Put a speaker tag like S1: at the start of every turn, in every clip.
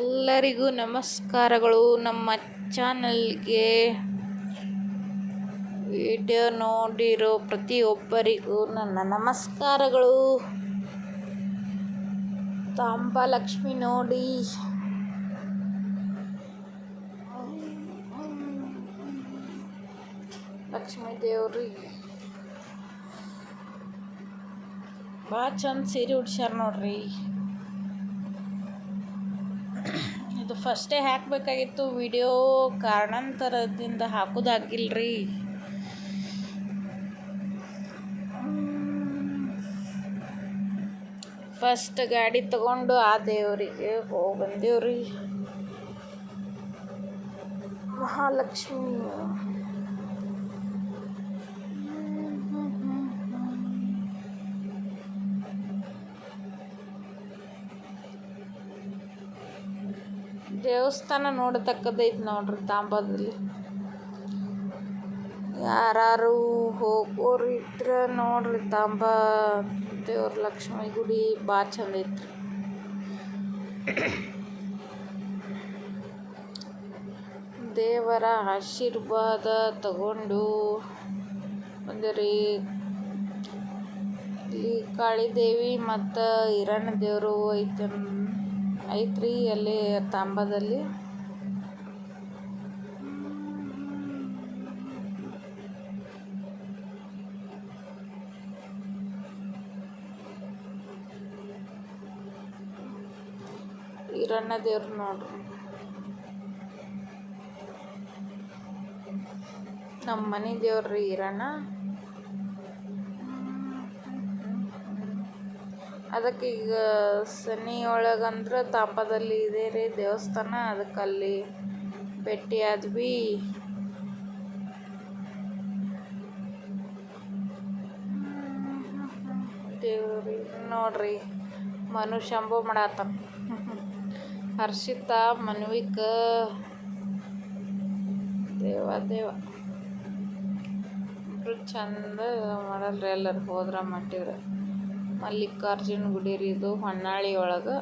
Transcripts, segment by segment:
S1: ಎಲ್ಲರಿಗೂ ನಮಸ್ಕಾರಗಳು. ನಮ್ಮ ಚಾನಲ್ಗೆ ವಿಡಿಯೋ ನೋಡಿರೋ ಪ್ರತಿಯೊಬ್ಬರಿಗೂ ನನ್ನ ನಮಸ್ಕಾರಗಳು. ತಾಂಬ ಲಕ್ಷ್ಮಿ ನೋಡಿ. ಲಕ್ಷ್ಮೀ ದೇವ್ರಿಗೆ ಭಾಳ ಚಂದ ಸೀರೆ ಉಡ್ಸ್ಯಾರ ನೋಡ್ರಿ ಇದು ಫಸ್ಟೇ ಹಾಕಬೇಕಾಗಿತ್ತು. ವಿಡಿಯೋ ಕಾರಣಾಂತರದಿಂದ ಹಾಕೋದಾಗಿಲ್ರಿ. ಫಸ್ಟ್ ಗಾಡಿ ತಗೊಂಡು ಆ ದೇವರಿಗೆ ಹೋಗಿ ಬಂದೇವ್ರಿ. ಮಹಾಲಕ್ಷ್ಮಿ. ದೇವಸ್ಥಾನ ನೋಡತಕ್ಕದೈತಿ ನೋಡ್ರಿ ತಾಂಬದಲ್ಲಿ ಯಾರು ಹೋಗೋರು ಇದ್ರೆ ನೋಡ್ರಿ ತಾಂಬ ದೇವ್ರ ಲಕ್ಷ್ಮಿ ಗುಡಿ ಭಾಳ ಚಂದ ಐತ್ರಿ. ದೇವರ ಆಶೀರ್ವಾದ ತಗೊಂಡು ಬಂದಿರಿ ಇಲ್ಲಿ ಕಾಳಿದೇವಿ ಮತ್ತು ಹಿರಣ್ಣ ದೇವರು ಐತೆ ಐತ್ರಿ ಅಲ್ಲಿ ತಾಂಬದಲ್ಲಿ. ಈರಣ್ಣ ದೇವ್ರು ನೋಡ್ರಿ. ನಮ್ಮ ಮನೆ ದೇವ್ರಿ ಹಿರಣ್ಣ ಅದಕ್ಕೆ ಈಗ ಸನಿ ಒಳಗಂದ್ರೆ ತಾಂಬದಲ್ಲಿ ಇದೆ ರೀ ದೇವಸ್ಥಾನ. ಅದಕ್ಕೆ ಅಲ್ಲಿ ಭೇಟಿ ಆದ್ವಿ. ದೇವ್ರಿ, ನೋಡ್ರಿ, ಮನು ಶಂಭು ಮಾಡತ್ತ ಹರ್ಷಿತಾ ಮನ್ವಿಕ. ದೇವ ದೇವ. ಇಬ್ರು ಚಂದ ಮಾಡಲ್ರಿ ಎಲ್ಲರು ಹೋದ್ರ ಮಟ್ಟಿವ್ರ. ಮಲ್ಲಿಕಾರ್ಜುನ ಗುಡಿ ರೀ ಇದು ಹೊನ್ನಾಳಿ ಒಳಗೆ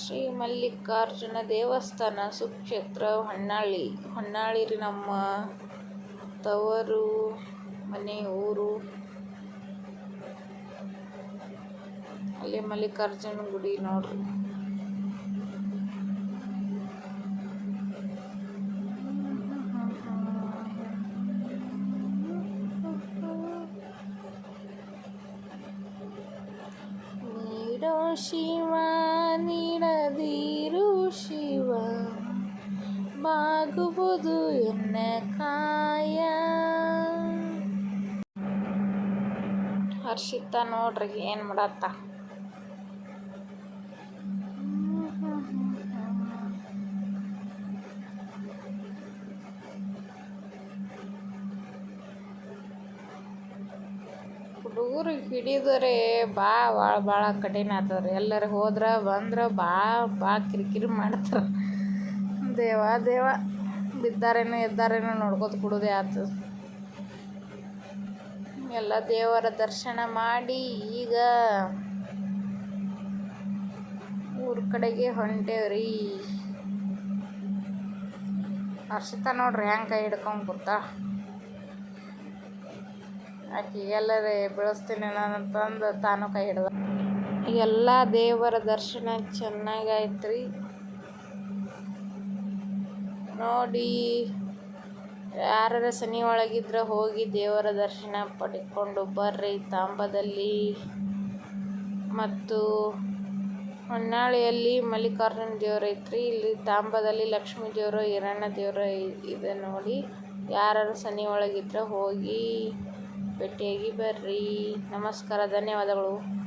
S1: ಶ್ರೀ ಮಲ್ಲಿಕಾರ್ಜುನ ದೇವಸ್ಥಾನ ಸುಕ್ಷೇತ್ರ ಹೊನ್ನಾಳಿ. ಹೊನ್ನಾಳಿ ರೀ ನಮ್ಮ ತವರು ಮನೆ, ಊರು. ಅಲ್ಲಿ ಮಲ್ಲಿಕಾರ್ಜುನ ಗುಡಿ ನೋಡ್ರಿ ನೀಡೋ ಶಿವ ನೀಡದಿರು ಶಿವ ಬಾಗುವುದು ಎನ್ನ ಕಾಯ? ಹರ್ಷಿತಾ ನೋಡ್ರಿ ಏನು ಮಾಡತ್ತ? ಹುಡುಗರು ಹಿಡಿದರೆ ಭಾಳ ಭಾಳ ಭಾಳ ಕಠಿಣ ಆಗ್ತದ್ರಿ ಎಲ್ಲರೂ ಹೋದ್ರೆ, ಬಂದ್ರೆ ಭಾಳ ಭಾಳ ಕಿರಿಕಿರಿ ಮಾಡ್ತಾರೆ. ದೇವ ದೇವ, ಬಿದ್ದಾರೇನೋ, ಎದ್ದಾರೇನೋ ನೋಡ್ಕೋತ ಕೊಡೋದೇ ಆಯ್ತು ಎಲ್ಲ ದೇವರ ದರ್ಶನ ಮಾಡಿ ಈಗ ಊರ ಕಡೆಗೆ ಹೊಂಟೇವ್ರಿ. ಹರ್ಷಿತ ನೋಡ್ರಿ ಹೆಂಗೆ ಕೈ ಹಿಡ್ಕೊಂಡು ಕೂತಾ. ಆಕೆ ಎಲ್ಲರೇ ಬೆಳೆಸ್ತೀನಿ ಅಂತಂದು ತಾನು ಕೈ ಹಿಡ್ದ. ಎಲ್ಲ ದೇವರ ದರ್ಶನ ಚೆನ್ನಾಗಾಯ್ತು ರೀ ನೋಡಿ ಯಾರ ಸನಿ ಒಳಗಿದ್ರೆ ಹೋಗಿ ದೇವರ ದರ್ಶನ ಪಡ್ಕೊಂಡು ಬರ್ರಿ ತಾಂಬದಲ್ಲಿ. ಮತ್ತು ಹೊನ್ನಾಳಿಯಲ್ಲಿ ಮಲ್ಲಿಕಾರ್ಜುನ ದೇವ್ರು ಐತ್ರಿ. ಇಲ್ಲಿ ತಾಂಬದಲ್ಲಿ ಲಕ್ಷ್ಮೀ ದೇವರು ಹಿರಣ್ಣ ದೇವರು ಇದೆ ನೋಡಿ. ಯಾರು ಸನಿ ಒಳಗಿದ್ರೆ ಹೋಗಿ ಭೇಟಿಯಾಗಿ ಬರ್ರಿ. ನಮಸ್ಕಾರ ಧನ್ಯವಾದಗಳು.